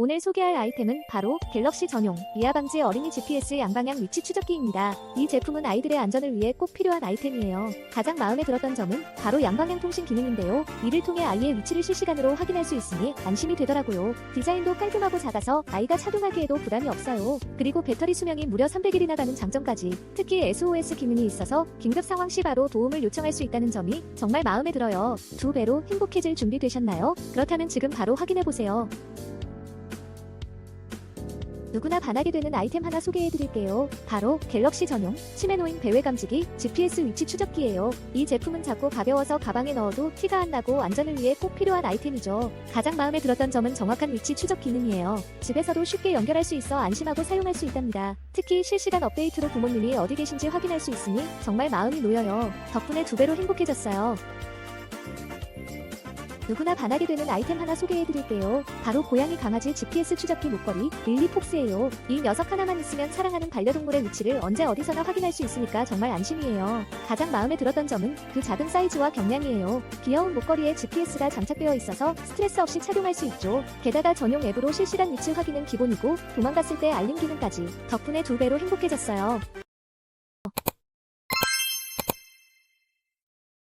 오늘 소개할 아이템은 바로 갤럭시 전용 이하 방지 어린이 GPS 양방향 위치 추적기입니다. 이 제품은 아이들의 안전을 위해 꼭 필요한 아이템이에요. 가장 마음에 들었던 점은 바로 양방향 통신 기능인데요. 이를 통해 아이의 위치를 실시간으로 확인할 수 있으니 안심이 되더라고요. 디자인도 깔끔하고 작아서 아이가 착용하기에도 부담이 없어요. 그리고 배터리 수명이 무려 300일이나 가는 장점까지 특히 SOS 기능이 있어서 긴급 상황 시 바로 도움을 요청할 수 있다는 점이 정말 마음에 들어요. 두 배로 행복해질 준비 되셨나요? 그렇다면 지금 바로 확인해 보세요. 누구나 반하게 되는 아이템 하나 소개해 드릴게요. 바로 갤럭시 전용 치매 노인 배회 감지기 GPS 위치 추적기예요. 이 제품은 작고 가벼워서 가방에 넣어도 티가 안 나고 안전을 위해 꼭 필요한 아이템이죠. 가장 마음에 들었던 점은 정확한 위치 추적 기능이에요. 집에서도 쉽게 연결할 수 있어 안심하고 사용할 수 있답니다. 특히 실시간 업데이트로 부모님이 어디 계신지 확인할 수 있으니 정말 마음이 놓여요. 덕분에 두 배로 행복해졌어요. 누구나 반하게 되는 아이템 하나 소개해 드릴게요. 바로 고양이 강아지 GPS 추적기 목걸이 릴리 폭스예요. 이 녀석 하나만 있으면 사랑하는 반려동물의 위치를 언제 어디서나 확인할 수 있으니까 정말 안심이에요. 가장 마음에 들었던 점은 그 작은 사이즈와 경량이에요. 귀여운 목걸이에 GPS가 장착되어 있어서 스트레스 없이 착용할 수 있죠. 게다가 전용 앱으로 실시간 위치 확인은 기본이고 도망갔을 때 알림 기능까지 덕분에 두 배로 행복해졌어요.